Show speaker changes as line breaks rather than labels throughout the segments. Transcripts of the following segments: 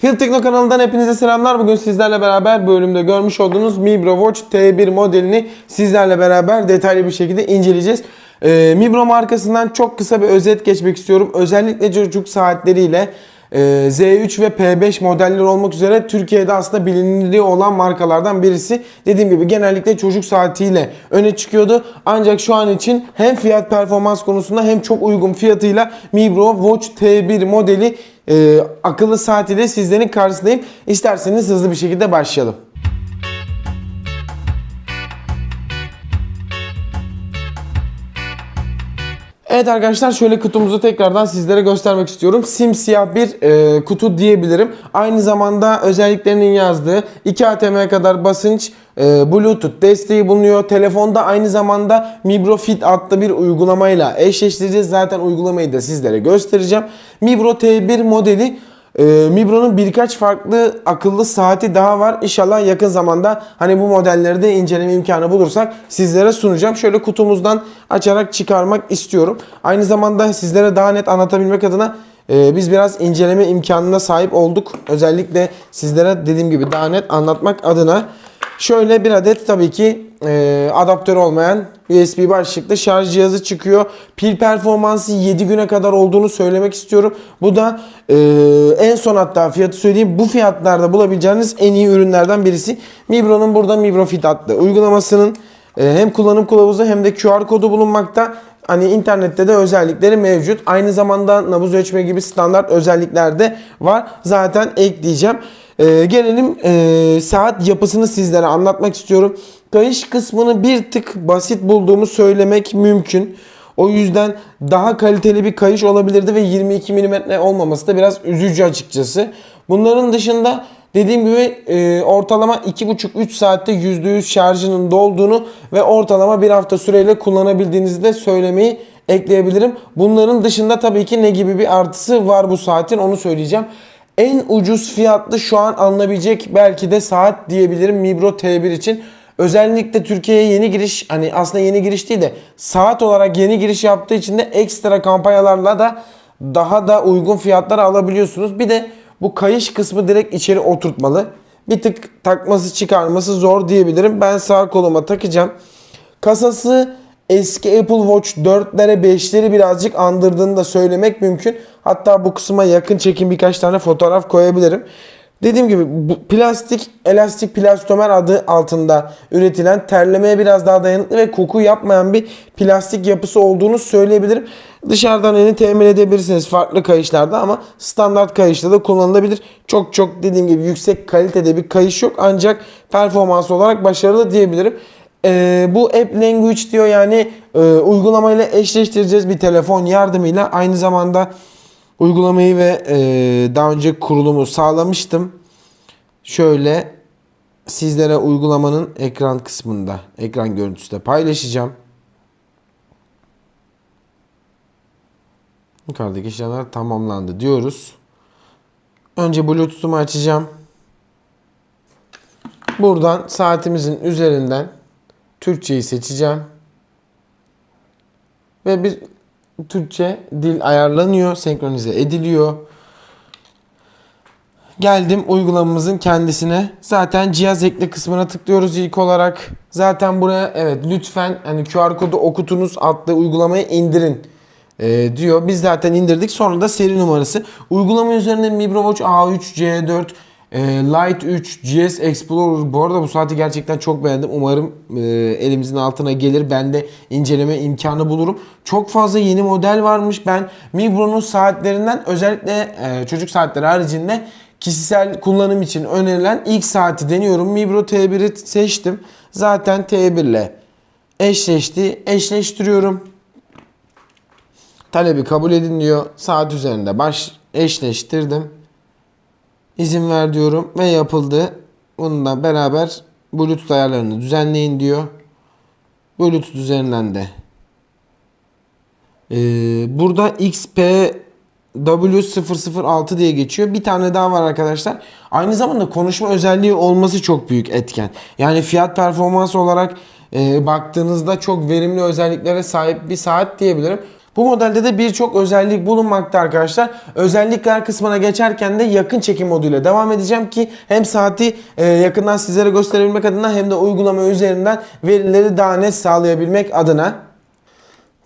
Field Tekno kanalından hepinize selamlar. Bugün sizlerle beraber bölümde görmüş olduğunuz Mibro Watch T1 modelini sizlerle beraber detaylı bir şekilde inceleyeceğiz. Ee, Mibro markasından çok kısa bir özet geçmek istiyorum. Özellikle çocuk saatleriyle e, Z3 ve P5 modeller olmak üzere Türkiye'de aslında bilinirliği olan markalardan birisi. Dediğim gibi genellikle çocuk saatiyle öne çıkıyordu. Ancak şu an için hem fiyat performans konusunda hem çok uygun fiyatıyla Mibro Watch T1 modeli e, akıllı saat ile sizlerin karşısındayım. İsterseniz hızlı bir şekilde başlayalım. Evet arkadaşlar şöyle kutumuzu tekrardan sizlere göstermek istiyorum. Simsiyah bir e, kutu diyebilirim. Aynı zamanda özelliklerinin yazdığı 2 ATM'ye kadar basınç, e, Bluetooth desteği bulunuyor. Telefonda aynı zamanda Mibro Fit adlı bir uygulamayla eşleştireceğiz. Zaten uygulamayı da sizlere göstereceğim. Mibro T1 modeli ee, Mibro'nun birkaç farklı akıllı saati daha var. İnşallah yakın zamanda hani bu modelleri de inceleme imkanı bulursak sizlere sunacağım. Şöyle kutumuzdan açarak çıkarmak istiyorum. Aynı zamanda sizlere daha net anlatabilmek adına e, biz biraz inceleme imkanına sahip olduk. Özellikle sizlere dediğim gibi daha net anlatmak adına. Şöyle bir adet tabii ki e, adaptör olmayan USB başlıklı şarj cihazı çıkıyor. Pil performansı 7 güne kadar olduğunu söylemek istiyorum. Bu da e, en son hatta fiyatı söyleyeyim. Bu fiyatlarda bulabileceğiniz en iyi ürünlerden birisi. Mibro'nun burada Mibro Fit adlı uygulamasının e, hem kullanım kılavuzu hem de QR kodu bulunmakta. Hani internette de özellikleri mevcut. Aynı zamanda nabız ölçme gibi standart özellikler de var. Zaten ekleyeceğim. Ee, gelelim e, saat yapısını sizlere anlatmak istiyorum. Kayış kısmını bir tık basit bulduğumu söylemek mümkün. O yüzden daha kaliteli bir kayış olabilirdi ve 22 mm olmaması da biraz üzücü açıkçası. Bunların dışında dediğim gibi e, ortalama 2,5-3 saatte %100 şarjının dolduğunu ve ortalama bir hafta süreyle kullanabildiğinizi de söylemeyi ekleyebilirim. Bunların dışında tabii ki ne gibi bir artısı var bu saatin onu söyleyeceğim. En ucuz fiyatlı şu an alınabilecek belki de saat diyebilirim Mibro T1 için. Özellikle Türkiye'ye yeni giriş hani aslında yeni giriş değil de saat olarak yeni giriş yaptığı için de ekstra kampanyalarla da daha da uygun fiyatlar alabiliyorsunuz. Bir de bu kayış kısmı direkt içeri oturtmalı. Bir tık takması çıkarması zor diyebilirim. Ben sağ koluma takacağım. Kasası eski Apple Watch 4'lere 5'leri birazcık andırdığını da söylemek mümkün. Hatta bu kısma yakın çekim birkaç tane fotoğraf koyabilirim. Dediğim gibi bu plastik elastik plastomer adı altında üretilen terlemeye biraz daha dayanıklı ve koku yapmayan bir plastik yapısı olduğunu söyleyebilirim. Dışarıdan yeni temin edebilirsiniz farklı kayışlarda ama standart kayışta da kullanılabilir. Çok çok dediğim gibi yüksek kalitede bir kayış yok ancak performans olarak başarılı diyebilirim. Ee, bu app language diyor yani e, uygulamayla eşleştireceğiz bir telefon yardımıyla aynı zamanda uygulamayı ve e, daha önce kurulumu sağlamıştım. Şöyle sizlere uygulamanın ekran kısmında ekran görüntüsü de paylaşacağım. Yukarıdaki işlemler tamamlandı diyoruz. Önce Bluetooth'umu açacağım. Buradan saatimizin üzerinden Türkçeyi seçeceğim. Ve bir Türkçe dil ayarlanıyor, senkronize ediliyor. Geldim uygulamamızın kendisine. Zaten cihaz ekle kısmına tıklıyoruz ilk olarak. Zaten buraya evet lütfen hani QR kodu okutunuz adlı uygulamayı indirin e, diyor. Biz zaten indirdik. Sonra da seri numarası. Uygulama üzerinde Mibro Watch A3, C4, e, Lite 3, GS Explorer. Bu arada bu saati gerçekten çok beğendim. Umarım e, elimizin altına gelir. Ben de inceleme imkanı bulurum. Çok fazla yeni model varmış. Ben Mibro'nun saatlerinden özellikle e, çocuk saatleri haricinde kişisel kullanım için önerilen ilk saati deniyorum. Mibro T1'i seçtim. Zaten T1 ile eşleşti. Eşleştiriyorum. Talebi kabul edin diyor. Saat üzerinde baş eşleştirdim. İzin ver diyorum ve yapıldı. Bununla beraber Bluetooth ayarlarını düzenleyin diyor. Bluetooth üzerinden de ee, burada XP W006 diye geçiyor. Bir tane daha var arkadaşlar. Aynı zamanda konuşma özelliği olması çok büyük etken. Yani fiyat performans olarak e, baktığınızda çok verimli özelliklere sahip bir saat diyebilirim. Bu modelde de birçok özellik bulunmakta arkadaşlar. Özellikler kısmına geçerken de yakın çekim moduyla devam edeceğim ki hem saati e, yakından sizlere gösterebilmek adına hem de uygulama üzerinden verileri daha net sağlayabilmek adına.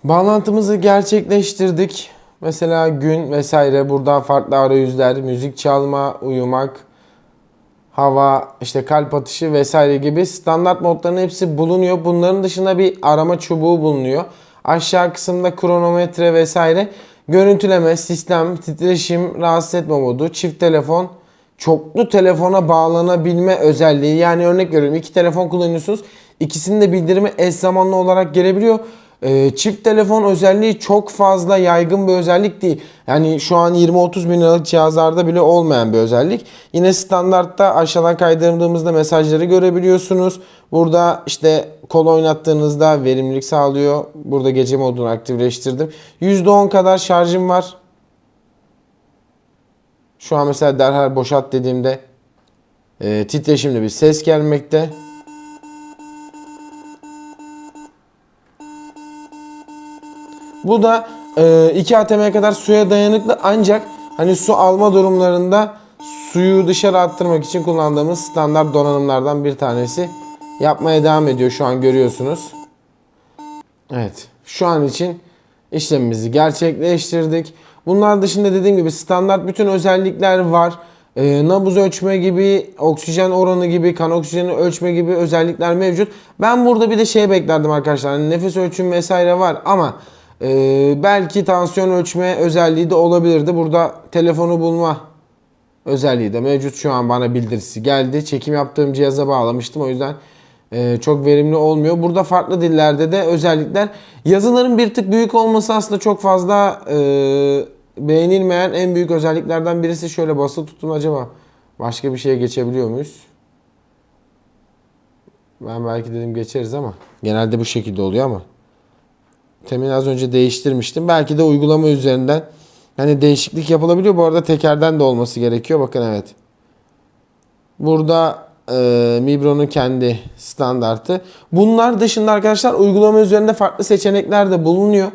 Bağlantımızı gerçekleştirdik. Mesela gün vesaire burada farklı arayüzler, müzik çalma, uyumak, hava, işte kalp atışı vesaire gibi standart modların hepsi bulunuyor. Bunların dışında bir arama çubuğu bulunuyor. Aşağı kısımda kronometre vesaire, görüntüleme, sistem, titreşim, rahatsız etme modu, çift telefon, çoklu telefona bağlanabilme özelliği. Yani örnek veriyorum iki telefon kullanıyorsunuz. İkisinin de bildirimi eş zamanlı olarak gelebiliyor. Ee, çift telefon özelliği çok fazla yaygın bir özellik değil. Yani şu an 20-30 bin liralık cihazlarda bile olmayan bir özellik. Yine standartta aşağıdan kaydırdığımızda mesajları görebiliyorsunuz. Burada işte kol oynattığınızda verimlilik sağlıyor. Burada gece modunu aktifleştirdim. %10 kadar şarjım var. Şu an mesela derhal boşalt dediğimde e, titreşimli bir ses gelmekte. Bu da e, 2 ATM'ye kadar suya dayanıklı ancak hani su alma durumlarında suyu dışarı attırmak için kullandığımız standart donanımlardan bir tanesi. Yapmaya devam ediyor şu an görüyorsunuz. Evet şu an için işlemimizi gerçekleştirdik. Bunlar dışında dediğim gibi standart bütün özellikler var. Ee, nabız ölçme gibi, oksijen oranı gibi, kan oksijeni ölçme gibi özellikler mevcut. Ben burada bir de şey beklerdim arkadaşlar. Hani nefes ölçüm vesaire var ama e, belki tansiyon ölçme özelliği de olabilirdi. Burada telefonu bulma özelliği de mevcut. Şu an bana bildirisi geldi. Çekim yaptığım cihaza bağlamıştım. O yüzden e, çok verimli olmuyor. Burada farklı dillerde de özellikler. Yazıların bir tık büyük olması aslında çok fazla e, beğenilmeyen en büyük özelliklerden birisi. Şöyle basılı tutun acaba başka bir şeye geçebiliyor muyuz? Ben belki dedim geçeriz ama genelde bu şekilde oluyor ama. Temin az önce değiştirmiştim. Belki de uygulama üzerinden hani değişiklik yapılabiliyor. Bu arada tekerden de olması gerekiyor. Bakın evet. Burada e, Mibro'nun kendi standartı. Bunlar dışında arkadaşlar uygulama üzerinde farklı seçenekler de bulunuyor.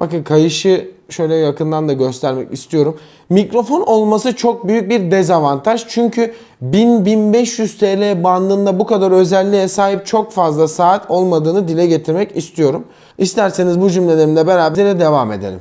Bakın kayışı şöyle yakından da göstermek istiyorum. Mikrofon olması çok büyük bir dezavantaj. Çünkü 1000-1500 TL bandında bu kadar özelliğe sahip çok fazla saat olmadığını dile getirmek istiyorum. İsterseniz bu cümlelerimle beraber devam edelim.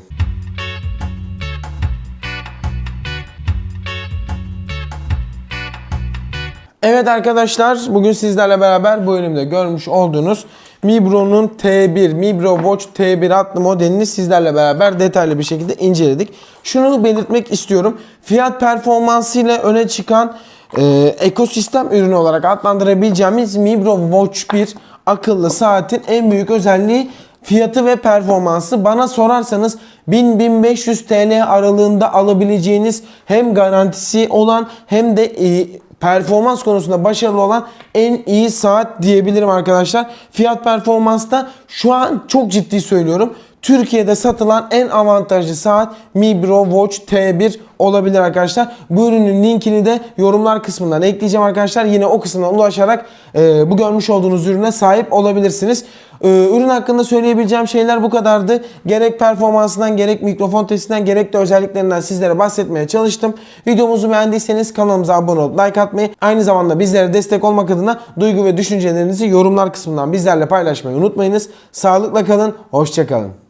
Evet arkadaşlar bugün sizlerle beraber bu bölümde görmüş olduğunuz Mibro'nun T1, Mibro Watch T1 adlı modelini sizlerle beraber detaylı bir şekilde inceledik. Şunu belirtmek istiyorum. Fiyat performansıyla öne çıkan e, ekosistem ürünü olarak adlandırabileceğimiz Mibro Watch 1 akıllı saatin en büyük özelliği fiyatı ve performansı. Bana sorarsanız 1000-1500 TL aralığında alabileceğiniz hem garantisi olan hem de e, performans konusunda başarılı olan en iyi saat diyebilirim arkadaşlar. Fiyat performansta şu an çok ciddi söylüyorum. Türkiye'de satılan en avantajlı saat Mibro Watch T1 olabilir arkadaşlar. Bu ürünün linkini de yorumlar kısmından ekleyeceğim arkadaşlar. Yine o kısımdan ulaşarak e, bu görmüş olduğunuz ürüne sahip olabilirsiniz. E, ürün hakkında söyleyebileceğim şeyler bu kadardı. Gerek performansından, gerek mikrofon testinden, gerek de özelliklerinden sizlere bahsetmeye çalıştım. Videomuzu beğendiyseniz kanalımıza abone olup like atmayı, aynı zamanda bizlere destek olmak adına duygu ve düşüncelerinizi yorumlar kısmından bizlerle paylaşmayı unutmayınız. Sağlıkla kalın, hoşçakalın.